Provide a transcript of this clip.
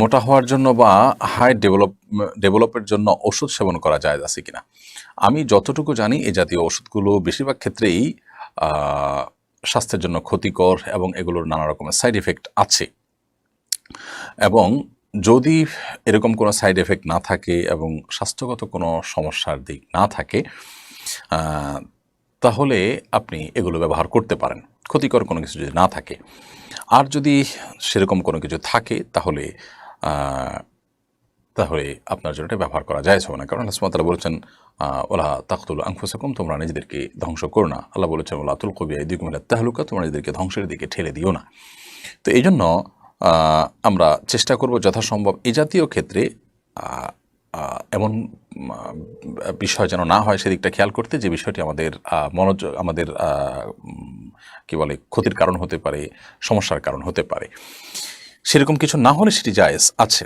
মোটা হওয়ার জন্য বা হাই ডেভেলপ, ডেভেলপের জন্য ওষুধ সেবন করা যায় আছে কিনা? আমি যতটুকু জানি, এই জাতীয় ওষুধগুলো বেশিরভাগ ক্ষেত্রেই স্বাস্থ্যের জন্য ক্ষতিকর এবং এগুলোর নানা রকমের সাইড এফেক্ট আছে। এবং যদি এরকম কোনো সাইড এফেক্ট না থাকে এবং স্বাস্থ্যগত কোনো সমস্যার দিক না থাকে তাহলে আপনি এগুলো ব্যবহার করতে পারেন। ক্ষতিকর কোনো কিছু যদি না থাকে। আর যদি সেরকম কোনো কিছু থাকে, তাহলে তাহলে আপনার জন্য এটা ব্যবহার করা যায় হবে না। কারণ আল্লাহ বলেছেন ওলা তাকতুল আংফুসাকুম তোমরা নিজেদেরকে ধ্বংস করো না। আল্লাহ বলেছেন, ওলা আতুল কবিয়া দিকুম তাহলুকা, তোমরা নিজেদেরকে ধ্বংসের দিকে ঠেলে দিও না। তো এই জন্য আমরা চেষ্টা করব যথাসম্ভব এ জাতীয় ক্ষেত্রে এমন বিষয় যেন না হয় সেদিকটা খেয়াল করতে, যে বিষয়টি আমাদের মনোযোগ আমাদের কি বলে, ক্ষতির কারণ হতে পারে, সমস্যার কারণ হতে পারে। সেরকম কিছু না হলে সেটি জায়েজ আছে।